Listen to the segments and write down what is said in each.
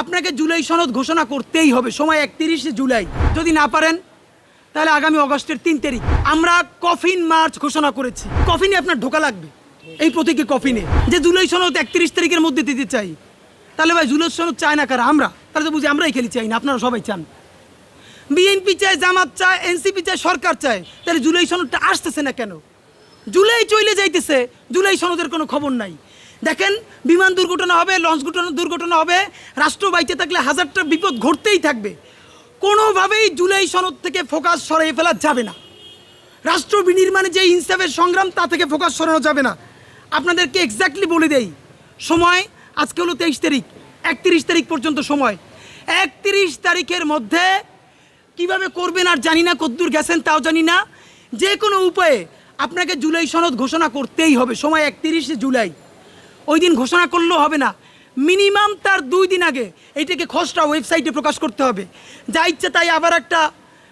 আপনাকে জুলাই সনদ ঘোষণা করতেই হবে, সময় একত্রিশে জুলাই। যদি না পারেন, তাহলে আগামী অগস্টের তিন তারিখ। আমরা কফিন মার্চ ঘোষণা করেছি। কফিনে আপনার ঢোকা লাগবে। এই প্রতীকে কফিনে। যে জুলাই সনদ একত্রিশ তারিখের মধ্যে দিতে চাই, তাহলে ভাই জুলাই সনদ চায় না কারা? আমরা। তাহলে তো বুঝি আমরাই খেলি চাই না, আপনারা সবাই চান। বিএনপি চায়, জামাত চায়, এনসিপি চায়, সরকার চায়। তাহলে জুলাই সনদটা আসতেছে না কেন? জুলাই চলে যাইতেছে, জুলাই সনদের কোনো খবর নাই। দেখেন, বিমান দুর্ঘটনা হবে, লঞ্চ দুর্ঘটনা দুর্ঘটনা হবে, রাষ্ট্র বাইচে থাকলে হাজারটা বিপদ ঘটতেই থাকবে। কোনোভাবেই জুলাই সনদ থেকে ফোকাস সরিয়ে ফেলা যাবে না। রাষ্ট্র বিনির্মাণে যে ইনসাফের সংগ্রাম, তা থেকে ফোকাস সরানো যাবে না। আপনাদেরকে এক্স্যাক্টলি বলে দেই, সময় আজকে হলো তেইশ তারিখ, একত্রিশ তারিখ পর্যন্ত সময়। একত্রিশ তারিখের মধ্যে কীভাবে করবেন আর জানি না, কদ্দূর গেছেন তাও জানি না। যে কোনো উপায়ে আপনাকে জুলাই সনদ ঘোষণা করতেই হবে, সময় একত্রিশে জুলাই। ওই দিন ঘোষণা করলেও হবে না। মিনিমাম তার দুই দিন আগে এইটাকে খসড়া ওয়েবসাইটে প্রকাশ করতে হবে। যা ইচ্ছে তাই আবার একটা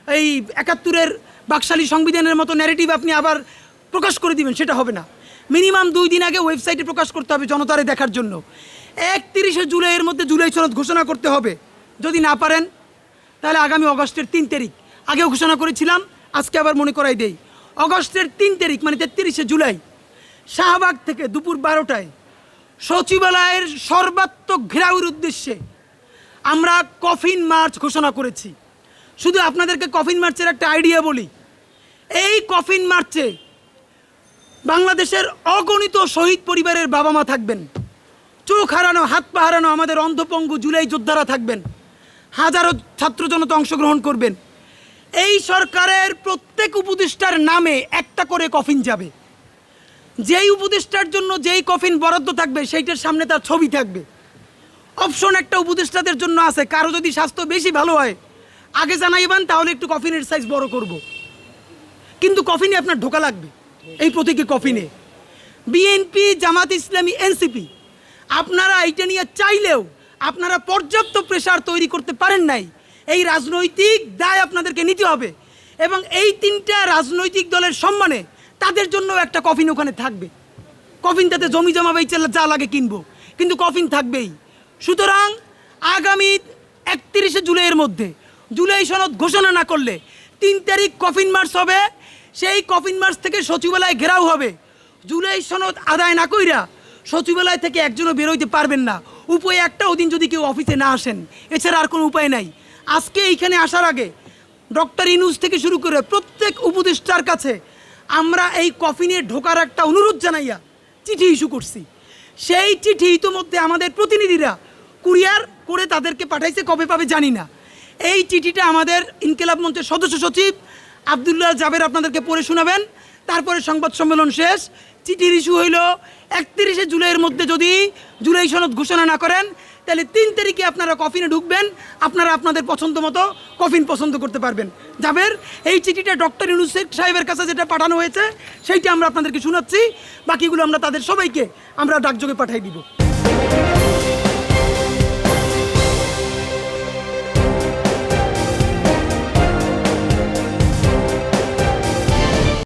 এই একাত্তরের বাকশালী সংবিধানের মতো ন্যারেটিভ আপনি আবার প্রকাশ করে দিবেন, সেটা হবে না। মিনিমাম দুই দিন আগে ওয়েবসাইটে প্রকাশ করতে হবে জনতারে দেখার জন্য। একত্রিশে জুলাইয়ের মধ্যে জুলাই সনদ ঘোষণা করতে হবে। যদি না পারেন, তাহলে আগামী অগস্টের তিন তারিখ। আগেও ঘোষণা করেছিলাম, আজকে আবার মনে করাই দেই। অগস্টের তিন তারিখ মানে তেত্রিশে জুলাই, শাহবাগ থেকে দুপুর বারোটায় সচিবালয়ের সর্বাত্মক ঘেরাউর উদ্দেশ্যে আমরা কফিন মার্চ ঘোষণা করেছি। শুধু আপনাদেরকে কফিন মার্চের একটা আইডিয়া বলি। এই কফিন মার্চে বাংলাদেশের অগণিত শহীদ পরিবারের বাবা মা থাকবেন। চোখ হারানো, হাত পা হারানো আমাদের অন্ধপঙ্গু জুলাই যোদ্ধারা থাকবেন। হাজারো ছাত্র জনতা অংশগ্রহণ করবেন। এই সরকারের প্রত্যেক উপদেষ্টার নামে একটা করে কফিন যাবে। যেই উপদেষ্টার জন্য যেই কফিন বরাদ্দ থাকবে, সেইটার সামনে তার ছবি থাকবে। অপশন একটা উপদেষ্টাদের জন্য আছে, কারও যদি স্বাস্থ্য বেশি ভালো হয়, আগে জানাইবেন, তাহলে একটু কফিনের সাইজ বড় করব। কিন্তু কফিনে আপনার ঢোকা লাগবে, এই প্রতীকী কফিনে। বিএনপি জামাত ইসলামী এনসিপি আপনারা এইটা নিয়ে চাইলেও আপনারা পর্যাপ্ত প্রেশার তৈরি করতে পারেন নাই। এই রাজনৈতিক দায় আপনাদেরকে নিতে হবে এবং এই তিনটা রাজনৈতিক দলের সম্মানে তাদের জন্য একটা কফিন ওখানে থাকবে। কফিন তাতে জমি জমা বেচে যা লাগে কিনবো। কিন্তু কফিন থাকবেই। সুতরাং আগামী একত্রিশে জুলাইয়ের মধ্যে, জুলাই সনদ ঘোষণা না করলে তিন তারিখ কফিন মার্চ হবে, সেই কফিন মার্চ থেকে সচিবালয় ঘেরাও হবে। জুলাই সনদ আদায় না কইরা সচিবালয় থেকে একজনও বেরোইতে পারবেন না। উপায় একটা, ওদিন যদি কেউ অফিসে না আসেন। এছাড়া আর কোনো উপায় নাই। আজকে এইখানে আসার আগে ডক্টর ইনুজ থেকে শুরু করে প্রত্যেক উপদেষ্টার কাছে আমরা এই কফিনে ঢোকার একটা অনুরোধ জানাইয়া চিঠি ইস্যু করছি। সেই চিঠি ইতোমধ্যে আমাদের প্রতিনিধিরা কুরিয়ার করে তাদেরকে পাঠাইছে, কবে পাবে জানি না। এই চিঠিটা আমাদের ইনকেলাব মঞ্চের সদস্য সচিব আবদুল্লাহ জাবের আপনাদেরকে পড়ে শোনাবেন। তারপরে সংবাদ সম্মেলন শেষ। চিঠির ইস্যু হইল, একত্রিশে জুলাইয়ের মধ্যে যদি জুলাই সনদ ঘোষণা না করেন, তাহলে তিন তারিখে আপনারা কফিনে ঢুকবেন, আপনারা আপনাদের পছন্দ মতো কফিন পছন্দ করতে পারবেন। যাবের এই চিঠিটা ডক্টর ইউনুস সাহেবের কাছে যেটা পাঠানো হয়েছে, সেইটা আমরা আপনাদেরকে শোনাচ্ছি, বাকিগুলো আমরা তাদের সবাইকে আমরা ডাকযোগে পাঠাই দিব।